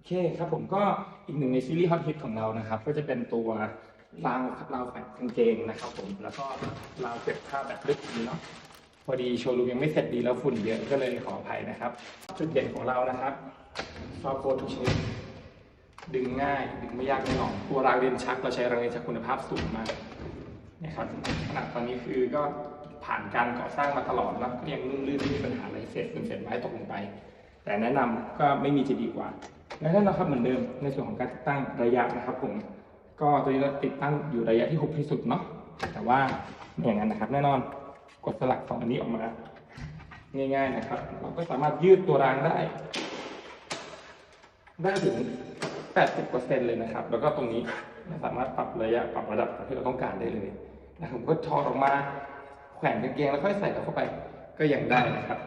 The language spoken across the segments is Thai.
อเคครับผมก็อีกหนึ่งในซีรีส์ฮอตฮิตของเรานะครับ ก็จะเป็นตัวราวราวแฝงกางเกงนะครับผมแล้วก็ราวเก็บผ้าแบบลึกนี้เนาะพอดีโชว์รูมยังไม่เสร็จดีแล้วฝุ่นเยอะก็เลยขออภัยนะครับ จุดเด่นของเรานะครับซอโคทุกชนิดดึงง่ายดึงไม่ยากไม่นองตัวรางเรียนชักเราใช้รางเรียนชักคุณภาพสูงมากนะครับขนาดตอนนี้คือก็ผ่านการก่อสร้างมาตลอดแล้วก็ยังนุ่มลื่นไม่มีปัญหาอะไรเศษฝุ่นเศษไม้ตกลงไป แต่แนะนำก็ไม่มีจะดีกว่า และแน่นอนครับเหมือนเดิมในส่วนของการติดตั้งระยะนะครับผมก็ตัวนี้เราติดตั้งอยู่ระยะที่6ที่สุดเนาะแต่ว่าอย่างนั้นนะครับ แน่นอนกดสลักสองอันนี้ออกมา ง่าย ๆนะครับ เราก็สามารถยืดตัวรางได้ ได้ถึง 80%เลยนะครับ แล้วก็ตรงนี้สามารถปรับระยะปรับระดับที่เราต้องการได้เลยนะครับผมก็ถอออกมาแขวนกางเกงแล้วค่อยใส่เข้าไปก็ยังได้นะครับ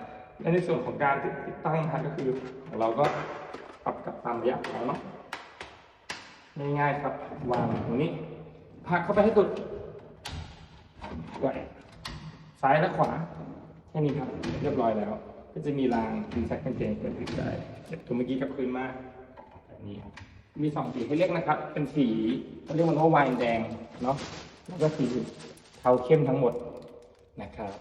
และในส่วนของการติดตั้งนะครับก็คือของเราก็ ปรับกับตามระยะของเราเนาะง่ายๆครับวางตรงนี้พักเข้าไปให้สุดไหวซ้ายและขวาแค่นี้ครับ เรียบร้อยแล้ว ก็จะมีรางมีแซกกางเกงเกิดขึ้นได้เก็บตัวเมื่อกี้กับคืนมาแบบนี้มีสองสีให้เลือกนะครับ เป็นสีเขาเรียกมันว่าไวน์แดงเนาะแล้วก็สีเทาเข้มทั้งหมดนะครับ